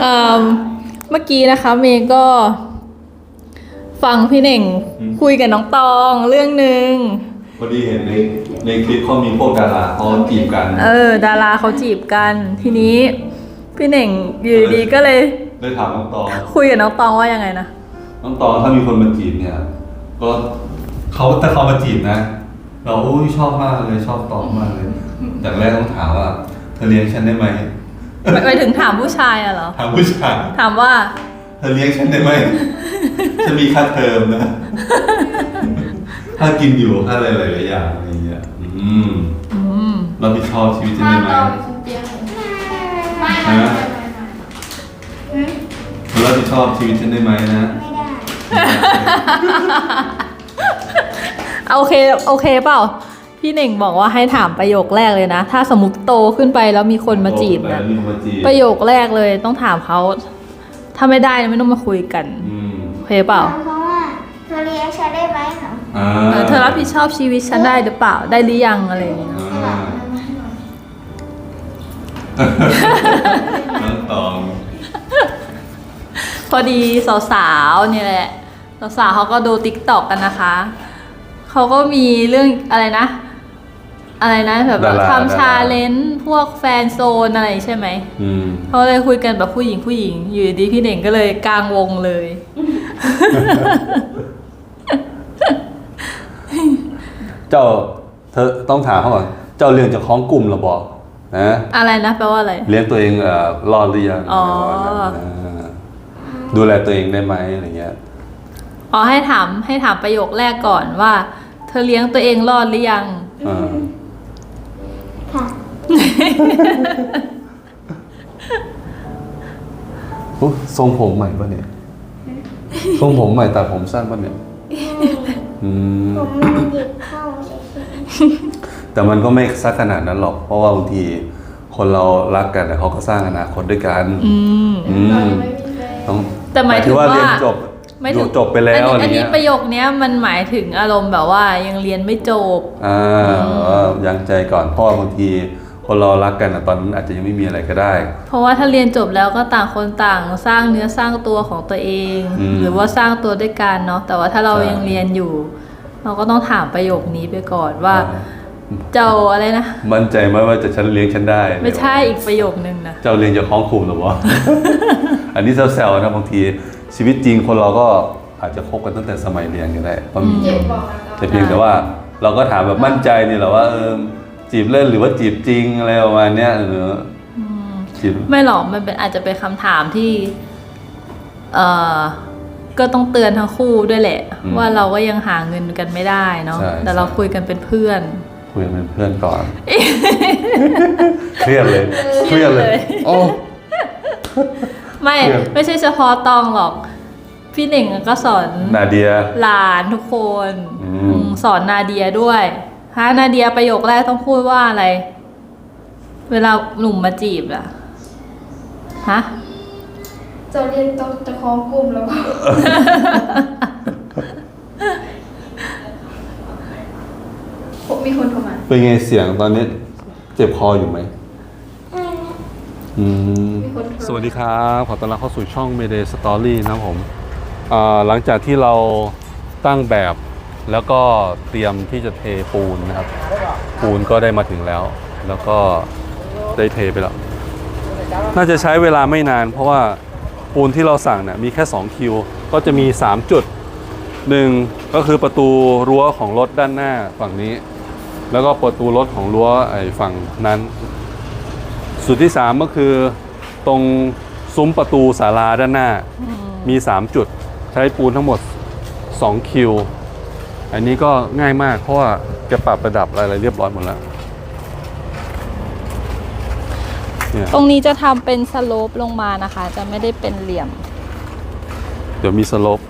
เอิ่มเมื่อกี้นะคะเมย์ก็ฟังพี่เน่งอืม คุยกับน้องตองเรื่องหนึ่ง พอดีเห็นในในคลิปเขามีพวกดาราเขาจีบกัน เออ ดาราเขาจีบกัน ทีนี้ พี่เน่งอยู่ดีๆก็เลยเลยถามน้องตอง คุยกับน้องตองว่ายังไงนะ น้องตองถ้ามีคนมาจีบเนี่ย ก็เขาแต่เขามาจีบนะ เราอุ้ยชอบมากเลยชอบตองมากเลยจากแรกต้องถามว่าเธอเลี้ยงฉันได้ไหม ไปไปถึงถามผู้ชายอะเหรอ ถามผู้ชายถามว่า เธอเลี้ยงฉันได้ไหมจะมีค่าเทอมนะค่ากินอยู่ค่าอะไรหลายๆอย่างอะไรเงี้ยอืมอืมรับผิดชอบชีวิตฉันมาได้ไหมต่อไปเตียงไม่ฮะไม่เธอรับผิดชอบชีวิตฉันได้ไหมนะ เอาโอเค โอเคเปล่า พี่เน่งบอกว่าให้ถามประโยคแรกเลยนะ ถ้าสมมติโตขึ้นไปแล้วมีคนมาจีบโตไปนะแล้วมีคนมาจีบประโยคแรกเลยต้องถามเขาถ้าไม่ได้ไม่ต้องมาคุยกันอืมโอเคเปล่า เพราะว่าเธอเลี้ยงฉันได้ไหมเหรออ่าเออเธอรับผิดชอบชีวิตฉันได้หรือเปล่าได้หรือยังอะไรอย่างเงี้ยอ่าน้องตองพอดีสาวๆเนี่ยแหละสาวๆเขาก็ดูติ๊กต็อกกันนะคะ เขาก็มีเรื่องอะไรนะ อะไรนะแบบว่าดารา ทำดาราชาเลนจ์พวกแฟนโซนอะไรใช่ไหม อืม เขาเลยคุยกันแบบผู้หญิงผู้หญิง อยู่ดีๆพี่เน่งก็เลยกลางวงเลย เจ้าเธอต้องถามเขาก่อนเจ้าเลี้ยงจากของกลุ่มเหราบอกนะอะไรนะแปลว่าอะไร เลี้ยงตัวเองเอ่อรอดหรือยังอ๋อ เออดูแลตัวเองได้ไหมอะไรเงี้ย อ๋อให้ถามให้ถามประโยคแรกก่อนว่า เธอเลี้ยงตัวเองรอดหรือยัง อ่าค่ะ อุ๊ยทรงผมใหม่ปะเนี่ย ทรงผมใหม่ตัดผมสั้นปะเนี่ย อืม ผมมันหยิบเข้าเฉยแต่มันก็ไม่สักขนาดนั้นหรอก เพราะว่าบางทีคนเรารักกันแต่เขาก็สร้างอนาคตด้วยกัน อืม อืๆเรามไม่มีแฟนต้องแต่หมายถึงว่าเรียนจบไม่ถึงจบไปแล้วอัอะไรนนี้เงี้ยประโยคเนี้ยมันหมายถึงอารมณ์แบบว่ายังเรียนไม่จบ อ่าเออยังใจก่อนเพราะว่าบางที คนเรารักกันอะตอนนั้นอาจจะยังไม่มีอะไรก็ได้ เพราะว่าถ้าเรียนจบแล้วก็ต่างคนต่างสร้างเนื้อสร้างตัวของตัวเอง อืมหรือว่าสร้างตัวด้วยกันเนาะแต่ว่าถ้าเราใช่ ยังเรียนอยู่ เราก็ต้องถามประโยคนี้ไปก่อนว่า เจ้าอะไรนะ มั่นใจไหมว่าจะฉันเลี้ยงฉันได้ไม่ใช่อีกประโยคนึงนะ เจ้าเลี้ยงจะคล้องคุมหรอวะ อันนี้แซวๆนะบางทีชีวิตจริงคนเราก็อาจจะคบกันตั้งแต่สมัยเรียนก็ได้ก็มี เจ็บบอกนะแต่เพียงแต่ว่าเราก็ถามแบบมั่นใจนี่แหละว่าเออ จีบเล่นหรือว่าจีบจริงอะไรประมาณเนี้ยเอออจีบไม่หรอกมันเป็นอาจจะเป็นคำถามที่ เอ่อก็ต้องเตือนทั้งคู่ด้วยแหละอืมว่าเราก็ยังหาเงินกันไม่ได้เนาะใช่แต่เราใช่คุยกันเป็นเพื่อน คุยกันเป็นเพื่อนก่อน เครียดเลยเครียดเลย โอ้ไม่เพื่อนไม่ใช่เฉพาะตองหรอก พี่หนึ่งก็สอนนาเดียหลานทุกคนอืมอืมสอนนาเดียด้วย ฮะนาเดียประโยคแรกต้องพูดว่าอะไร เวลาหนุ่มมาจีบอะฮะจะเรียนต้องจะคล้องกลุ่มแล้วก็ผมมีคนโทรมาเป็นไงเสียงตอนนี้ เจ็บคออยู่ไหมอืมมีคนโทรสวัสดีครับ ขอต้อนรับเข้าสู่ช่อง Mayday Story นะครับผมอ่าหลังจากที่เราตั้งแบบ แล้วก็เตรียมที่จะเทปูนนะครับ ปูนก็ได้มาถึงแล้ว แล้วก็ได้เทไปแล้ว น่าจะใช้เวลาไม่นาน เพราะว่าปูนที่เราสั่งเนี่ยมีแค่ 2 คิว ก็จะมี 3 จุดหนึ่งก็คือประตูรั้วของรถด้านหน้าฝั่งนี้ แล้วก็ประตูรถของรั้วไอ้ฝั่งนั้น สุดที่ 3 ก็คือตรงซุ้มประตูศาลาด้านหน้า มี 3 จุด ใช้ปูนทั้งหมด 2 คิว อันนี้ก็ง่ายมากเพราะว่าแกปรับระดับอะไรๆเรียบร้อยหมดแล้วเนี่ยตรงนี้จะทำเป็นสโลปลงมานะคะ จะไม่ได้เป็นเหลี่ยม เดี๋ยวมีสลบ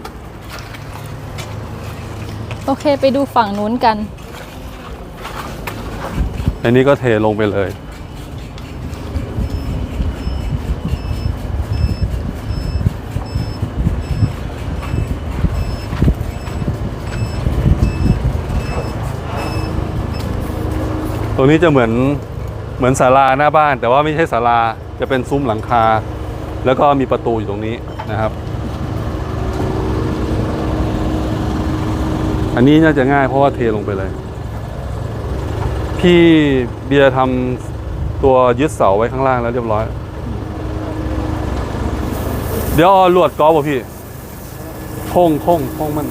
โอเคไปดูฝั่งนู้นกัน อันนี้ก็เทลงไปเลย ตรงนี้จะเหมือนเหมือนศาลาหน้าบ้าน แต่ว่าไม่ใช่ศาลาจะเป็นซุ้มหลังคา แล้วก็มีประตูอยู่ตรงนี้นะครับ อันนี้น่าจะง่ายเพราะว่าเทลงไปเลย พี่เบียร์ทำตัวยึดเสาไว้ข้างล่างแล้วเรียบร้อย เดี๋ยวเอลวดกอล์ฟป่ะพี่โค้งโค้งโค้งมัน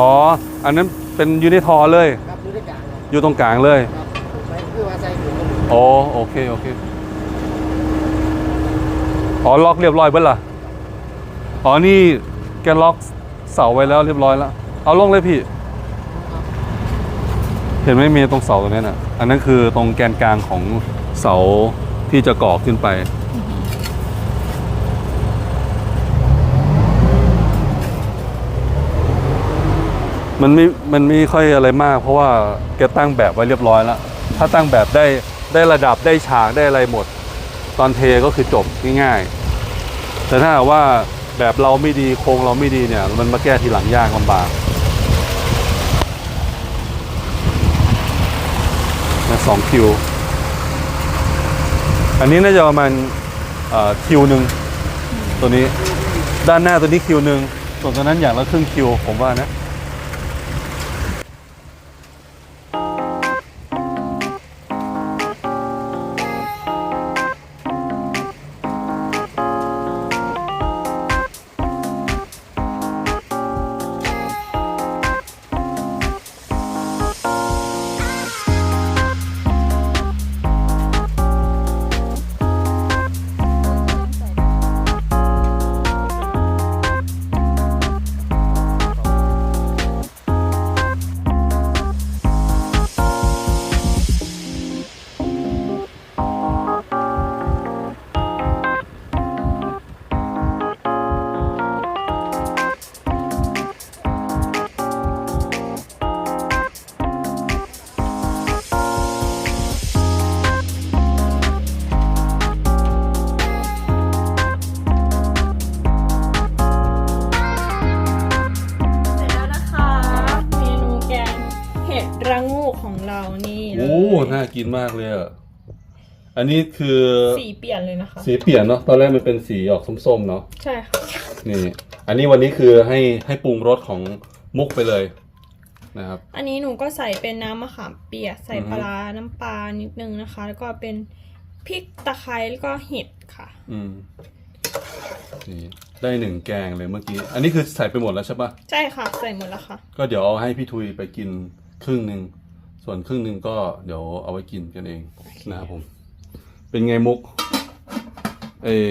อ๋อ อันนั้นเป็นยูนิทอร์เลย ครับดูด้วยกันครับอยู่ตรงกลางเลย ครับใช้คือว่าใส่ถุงกระดูกอ๋อโอเค โอเค อ๋อ ล็อกเรียบร้อยเบิ้ลล่ะ อ๋อ นี่แกล็อกเสาไว้แล้วเรียบร้อยแล้ว เอาลงเลยพี่ เห็นไหมมีตรงเสาตรงนี้น่ะ อันนั้นคือตรงแกนกลางของเสาที่จะก่อขึ้นไป มันไม่มันไม่ค่อยอะไรมาก เพราะว่าแกตั้งแบบไว้เรียบร้อยแล้ว ถ้าตั้งแบบได้ได้ระดับได้ฉากได้อะไรหมด ตอนเทก็คือจบง่ายๆ แต่ถ้าว่าแบบเราไม่ดีโครงเราไม่ดีเนี่ย มันมาแก้ทีหลังยากลำบากนะสองคิว อันนี้น่าจะประมาณคิวหนึ่งตัวนี้ด้านหน้าตัวนี้คิวหนึ่งส่วนตัวนั้นอย่างละครึ่งคิวผมว่านะ กินมากเลยอะ อันนี้คือสีเปลี่ยนเลยนะคะ สีเปลี่ยนเนาะ ตอนแรกมันเป็นสีออกส้มๆเนาะ ใช่ค่ะ นี่ อันนี้วันนี้คือให้ให้ปรุงรสของมุกไปเลยนะครับ อันนี้หนูก็ใส่เป็นน้ำมะขามเปียก ใส่อือฮึปลาร้าน้ำปลานิดนึงนะคะ แล้วก็เป็นพริกตะไคร้แล้วก็เห็ดค่ะ อืม นี่ได้หนึ่งแกงเลยเมื่อกี้ อันนี้คือใส่ไปหมดแล้วใช่ปะใช่ค่ะ ใส่หมดแล้วค่ะ ก็เดี๋ยวเอาให้พี่ทุยไปกินครึ่งหนึ่ง ส่วนครึ่งหนึ่งก็เดี๋ยวเอาไว้กินกันเองนะครับผม เป็นไงมุกเออ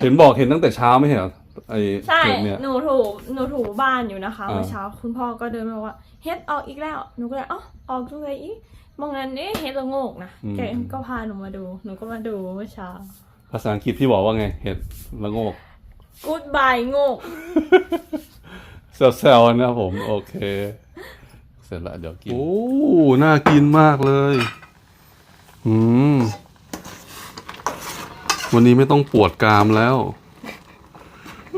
เห็นบอกเห็นตั้งแต่เช้าไม่ใช่เหรอไอใช่เห็ดเนี่ย หนูถูหนูถูบ้านอยู่นะคะอ่า เมื่อเช้าคุณพ่อก็เดินมาบอกว่าเฮ็ดออกอีกแล้ว หนูก็เลยอ๋อออกตรงไหนอีกมองนั้นนี่เฮ็ดละโงกนะแกก็พาหนูมาดู หนูก็มาดูเมื่อเช้า ภาษาอังกฤษพี่บอกว่าไง เห็ดละโงก Goodbye โงกแซวๆนะครับผม โอเค เสร็จแล้วเดี๋ยวกิน โอ้ น่ากินมากเลย อืม วันนี้ไม่ต้องปวดกรามแล้ว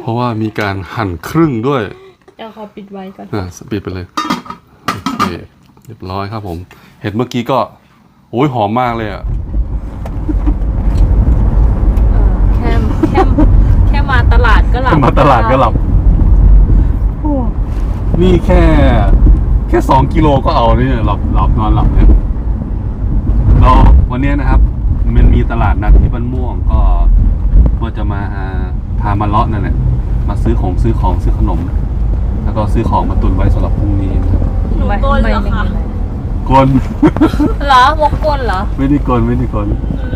เพราะว่ามีการหั่นครึ่งด้วย เดี๋ยวขอปิดไว้ก่อนอะสปีดไปเลย โอเค เรียบร้อยครับผม เห็ดเมื่อกี้ก็ โอ้ยหอมมากเลยอะเออแค่แค่แค่มาตลาดก็หลับมาตลาดก็หลับ นี่แค่ แค่สองกิโลก็เอาเนี่ยหลับหลับนอนหลับเนี่ยเราวันนี้นะครับ มันมีตลาดนัดที่บ้านม่วงก็ก็จะมาพามาเลาะนั่นแหละมาซื้อของซื้อของซื้อขนม แล้วก็ซื้อของมาตุนไว้สำหรับพรุ่งนี้นะครับหนูโกนเหรอคะกลเหรอวกกลเหรอไม่ได้กลไม่ได้กลหนูนึ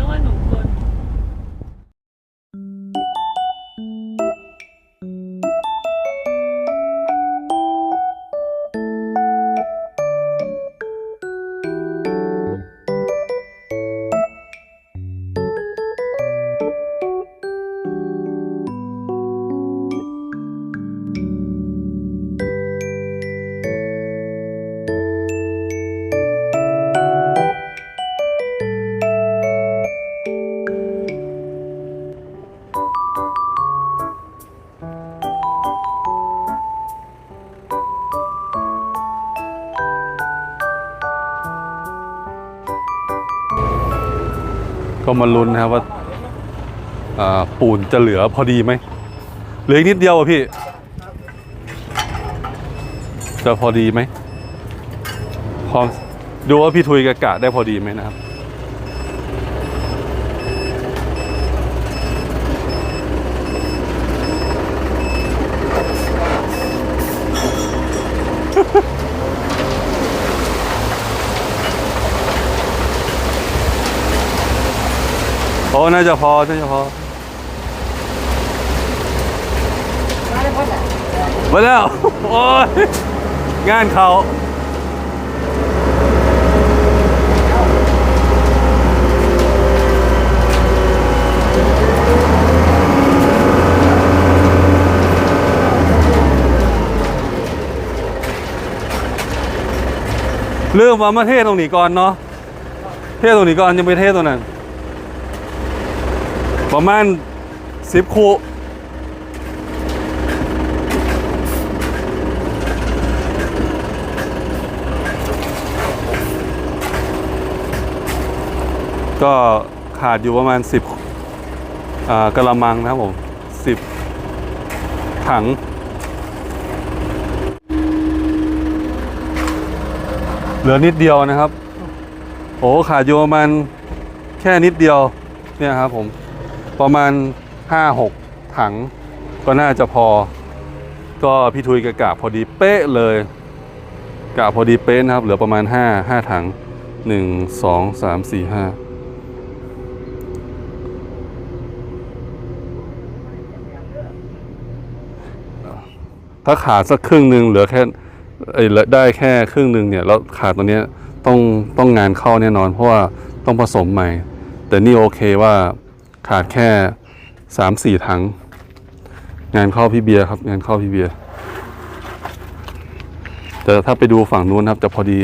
กว่าหนูโกน ก็มาลุ้นนะครับว่าปูนจะเหลือพอดีไหมเหลืออีกนิดเดียวอะพี่ จะพอดีไหมพร้อมดูว่าพี่ทุยกะกะได้พอดีไหมนะครับ โอ้น่าจะพอ น่าจะพอมาแล้ว โอ้ย งานเขาเริ่มว่ามาเทศตรงนี้ก่อนเนาะ เทศตรงนี้ก่อนยังไปเทศตรงนั้น ประมาณสิบคู่ก็ขาดอยู่ประมาณ 10อ่ากระมังนะครับผม 10 ถัง เหลือนิดเดียวนะครับ โอ้ขาดอยู่ประมาณแค่นิดเดียว เนี่ยครับผม ประมาณ 5-6 ถัง ก็น่าจะพอ ก็พี่ทุยกะกะพอดีเป๊ะเลยกะพอดีเป๊ะนะครับ เหลือประมาณ 5 5 ถัง 1 2 3 4 5ถ้าขาดสักครึ่งหนึ่งเหลือแค่ได้แค่ครึ่งหนึ่งเนี่ยแล้วขาดตัวเนี้ยต้องต้องงานเข้าแน่นอน เพราะว่าต้องผสมใหม่ แต่นี่โอเคว่า ขาดแค่สามสี่ถัง งานเข้าพี่เบียร์ครับ งานเข้าพี่เบียร์แต่ถ้าไปดูฝั่งนู้นครับ จะพอดี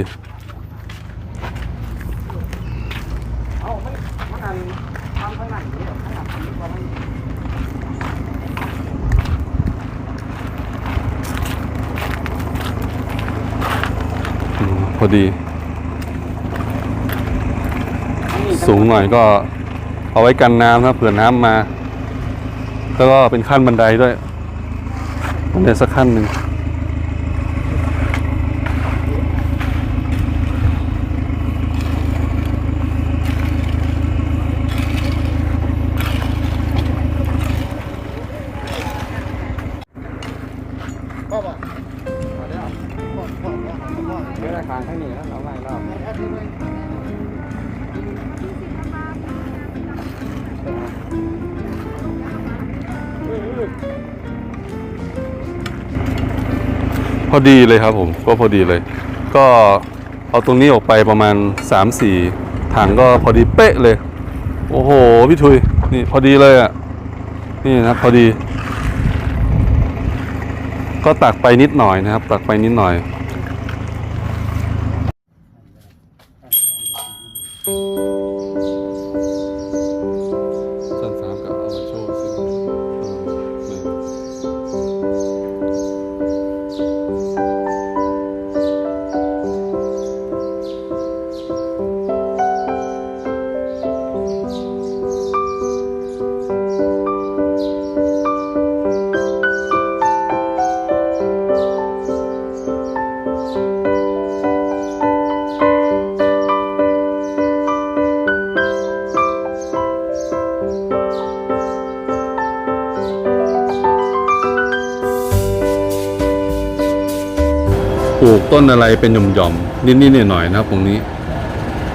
พอดี สูงหน่อยก็ เอาไว้กันน้ำนะเผื่อน้ำมา แล้วก็เป็นขั้นบันไดด้วยบันไดสักขั้นหนึ่ง อดีเลยครับผมก็พอดีเลย ก็เอาตรงนี้ออกไปประมาณ 3-4ถังก็พอดีเป๊ะเลย โอ้โหพี่ทุยนี่พอดีเลยอะ่ะนี่นะพอดี ก็ตักไปนิดหน่อยนะครับ ตักไปนิดหน่อย ลูกต้นอะไรเป็นหย่อมๆนิดๆหน่อยๆนะครับ ตรงนี้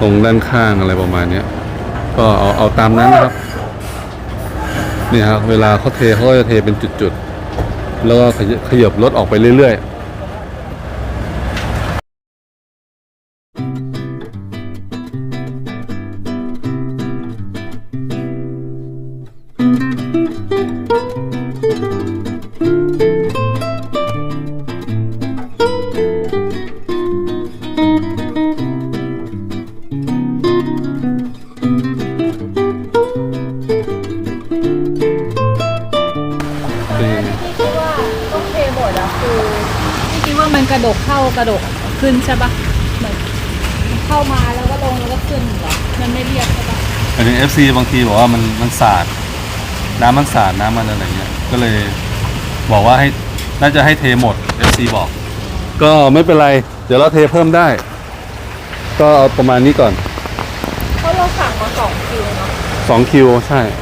ตรงด้านข้างอะไรประมาณเนี้ยก็เอาเอาตามนั้นนะครับนี่ครับเวลาเขาเทเขาก็จะเทเป็นจุดๆ แล้วก็ขยขยับรถออกไปเรื่อยๆ ขึ้นใช่ปะเหมือนเข้ามาแล้วก็ลงแล้วก็ขึ้นเหรอมันไม่เรียบใช่ปะหมายถึง FC บางทีบอกว่ามันมันสาด น้ำมันสาดน้ำมันอะไรเงี้ยก็เลยบอกว่าให้น่าจะให้เทหมด FC บอก ก็ไม่เป็นไร เดี๋ยวเราเทเพิ่มได้ ก็เอาประมาณนี้ก่อนเพราะเราสั่งมาสองคิวเนาะ2คิวใช่เ